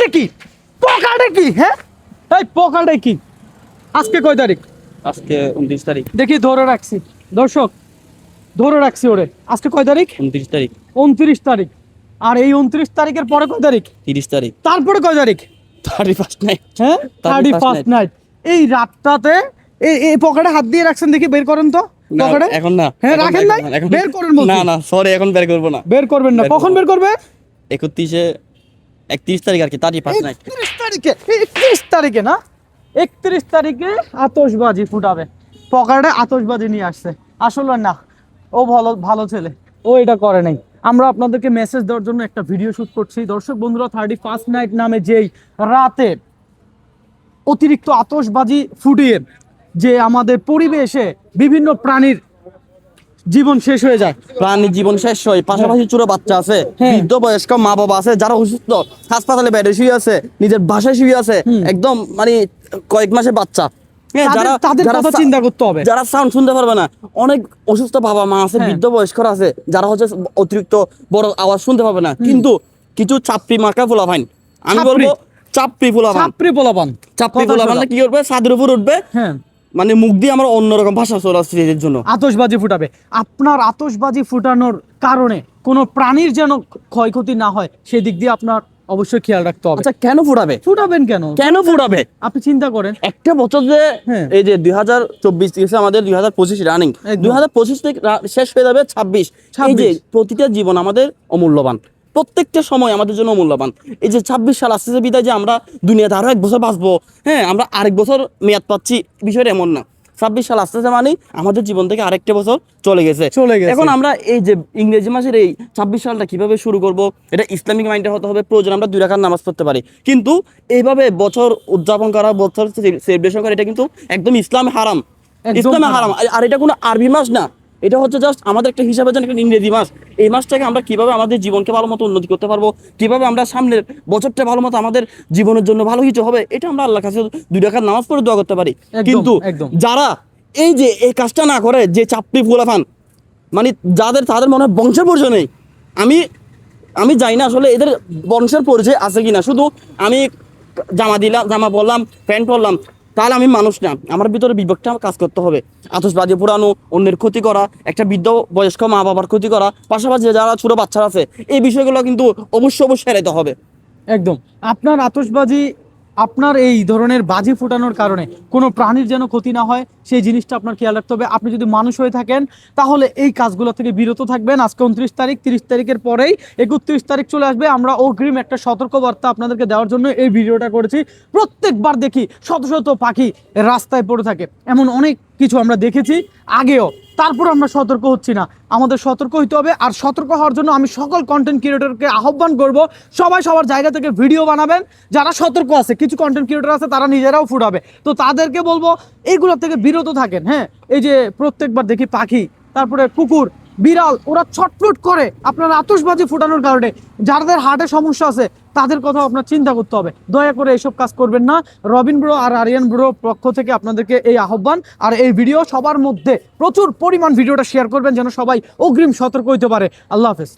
পকেটে কি? পকেটে কি হ্যাঁ? এই পকেটে কি? আজকে কয় তারিখ? আজকে উনত্রিশ তারিখ। দেখি ধরে রাখছি। দর্শক ধরে রাখছি ওরে। আজকে কয় তারিখ? উনত্রিশ তারিখ। উনত্রিশ তারিখ। আর এই উনত্রিশ তারিখের পরে কয় তারিখ? তিরিশ তারিখ। তারপরে কয় তারিখ? থার্টি ফার্স্ট নাইট হ্যাঁ? থার্টি ফার্স্ট নাইট এই রাতটাতে এই এই পকেটে হাত দিয়ে রাখছেন দেখি বের করেন তো। পকেটে? এখন না। হ্যাঁ রাখেন বের না, বের করেন না না সরি এখন বের করব না। বের করবেন না। কখন বের করবে? একত্রিশে একত্রিশ তারিখ আর কি থার্টি ফার্স্ট নাইট একত্রিশ তারিখে একত্রিশ তারিখে না? একত্রিশ তারিখে আতশবাজি ফুটাবে। পকেটে আতশবাজি নিয়ে আসছে। আসলে না, ও ভালো ভালো ছেলে। ও এটা করে নাই। আমরা আপনাদেরকে মেসেজ দেওয়ার জন্য একটা ভিডিও শুট করছি। দর্শক বন্ধুরা থার্টি ফার্স্ট নাইট নামে যেই রাতে অতিরিক্ত আতশবাজি ফুটিয়ে যে আমাদের পরিবেশে বিভিন্ন প্রাণীর জীবন শেষ হয়ে যায়। প্রাণীর জীবন শেষ হয়। পাশাপাশি ছোট বাচ্চা আছে। হ্যাঁ। বৃদ্ধ বয়স্ক মা বাবা আছে যারা অসুস্থ হাসপাতালে বেডে শুয়ে আছে নিজের বাসায় শুয়ে আছে একদম মানে কয়েক মাসের বাচ্চা। হ্যাঁ, যারা চিন্তা করতে হবে। সাউন্ড শুনতে পারবে না অনেক অসুস্থ বাবা মা আছে হ্যাঁ। বৃদ্ধ বয়স্করা আছে যারা হচ্ছে অতিরিক্ত বড় আওয়াজ শুনতে পাবে না। কিন্তু কিছু চাপড়ি মার্কা ফুলা ফাইন আমি বলব চাপড়ি পোলাপান চাপড়ি ফুলা শোনা। কি করবে? ছাদের উপর উঠবে। হ্যাঁ। মানে মুখ দিয়ে আমার অন্যরকম ভাষা চলে আসছে এদের জন্য। আতশবাজি ফুটাবে। আপনার আতশবাজি ফুটানোর কারণে কোনো প্রাণীর যেন ক্ষয়ক্ষতি না হয় সেই দিক দিয়ে আপনার অবশ্যই খেয়াল রাখতে হবে। আচ্ছা কেন ফুটাবে? ফুটাবেন কেন? কেন ফুটাবে? আপনি চিন্তা করেন। একটা বছর যে হ্যাঁ। এই যে দুই হাজার চব্বিশ থেকে আমাদের দুই হাজার পঁচিশ রানিং দুই হাজার পঁচিশ থেকে শেষ হয়ে যাবে ছাব্বিশ। এই যে প্রতিটা জীবন আমাদের অমূল্যবান। প্রত্যেকটা সময় আমাদের জন্য অমূল্যবান এই যে ছাব্বিশ সাল আসছে যে বিদায় যে আমরা দুনিয়াতে আরও এক বছর বাঁচবো। হ্যাঁ আমরা আরেক বছর মেয়াদ পাচ্ছি বিষয়টা এমন না। ছাব্বিশ সাল আসতেছে মানে আমাদের জীবন থেকে আরেকটা বছর চলে গেছে। চলে গেছে। এখন আমরা এই যে ইংরেজি মাসের এই ছাব্বিশ সালটা কীভাবে শুরু করব এটা ইসলামিক মাইন্ডে হতে হবে প্রয়োজন আমরা দুই রাখার নামাজ পড়তে পারি। কিন্তু এইভাবে বছর উদযাপন করা বছর সেলিব্রেশন করা এটা কিন্তু একদম ইসলাম হারাম। ইসলামে হারাম। আর এটা কোনো আরবি মাস না। এটা হচ্ছে জাস্ট আমাদের একটা হিসাবে জানি একটা ইংরেজি মাস। এই মাসটাকে আমরা কীভাবে আমাদের জীবনকে ভালো মতো উন্নতি করতে পারব কীভাবে আমরা সামনের বছরটা ভালো মতো আমাদের জীবনের জন্য ভালো কিছু হবে এটা আমরা আল্লাহর কাছে দুই রাখার নামাজ পড়ে দোয়া করতে পারি। কিন্তু যারা এই যে এই কাজটা না করে যে চাপড়ি ফুলাফান মানে যাদের তাদের মনে হয় বংশের পরিচয় নেই। আমি আমি জানি না আসলে এদের বংশের পরিচয় আছে কিনা। শুধু আমি জামা দিলাম জামা পরলাম প্যান্ট পরলাম তাহলে আমি মানুষ না। আমার ভিতরে বিবেকটা কাজ করতে হবে। আতসবাজি পুরানো অন্যের ক্ষতি করা, একটা বৃদ্ধ বয়স্ক মা বাবার ক্ষতি করা, পাশাপাশি যারা ছোট বাচ্চারা আছে, এই বিষয়গুলো কিন্তু অবশ্যই অবশ্যই এড়াইতে হবে। একদম। আপনার আতশবাজি আপনার এই ধরনের বাজি ফুটানোর কারণে কোনো প্রাণীর যেন ক্ষতি না হয়, সেই জিনিসটা আপনার খেয়াল রাখতে হবে। আপনি যদি মানুষ হয়ে থাকেন, তাহলে এই কাজগুলো থেকে বিরত থাকবেন। আজকে উনত্রিশ তারিখ, তিরিশ তারিখের পরেই একত্রিশ তারিখ চলে আসবে। আমরা অগ্রিম একটা সতর্কবার্তা আপনাদেরকে দেওয়ার জন্য এই ভিডিওটা করেছি। প্রত্যেকবার দেখি শত শত পাখি রাস্তায় পড়ে থাকে। এমন অনেক কিছু আমরা দেখেছি। আগেও তারপর আমরা সতর্ক হচ্ছি না। আমাদের সতর্ক হইতে হবে আর সতর্ক হওয়ার জন্য আমি সকল কন্টেন্ট ক্রিয়েটরকে আহ্বান করব, সবাই সবার জায়গা থেকে ভিডিও বানাবেন। যারা সতর্ক আছে, কিছু কন্টেন্ট ক্রিয়েটর আছে, তারা নিজেরাও ফুটাবে। তো তাদেরকে বলব, এগুলোর থেকে বিরত থাকেন হ্যাঁ? এই যে প্রত্যেকবার দেখি পাখি, তারপরে কুকুর বিড়াল, ওরা ছটফট করে। আপনার আতসবাজি ফুটানোর কারণে। যাদের হার্টে সমস্যা আছে, তাদের কথা আপনার চিন্তা করতে হবে। দয়া করে এইসব কাজ করবেন না। রবিন ব্রো আর আরিয়ান ব্রো পক্ষ থেকে আপনাদেরকে এই আহ্বান আর এই ভিডিও সবার মধ্যে প্রচুর পরিমাণ ভিডিওটা শেয়ার করবেন, যেন সবাই অগ্রিম সতর্ক হইতে পারে। আল্লাহ হাফেজ।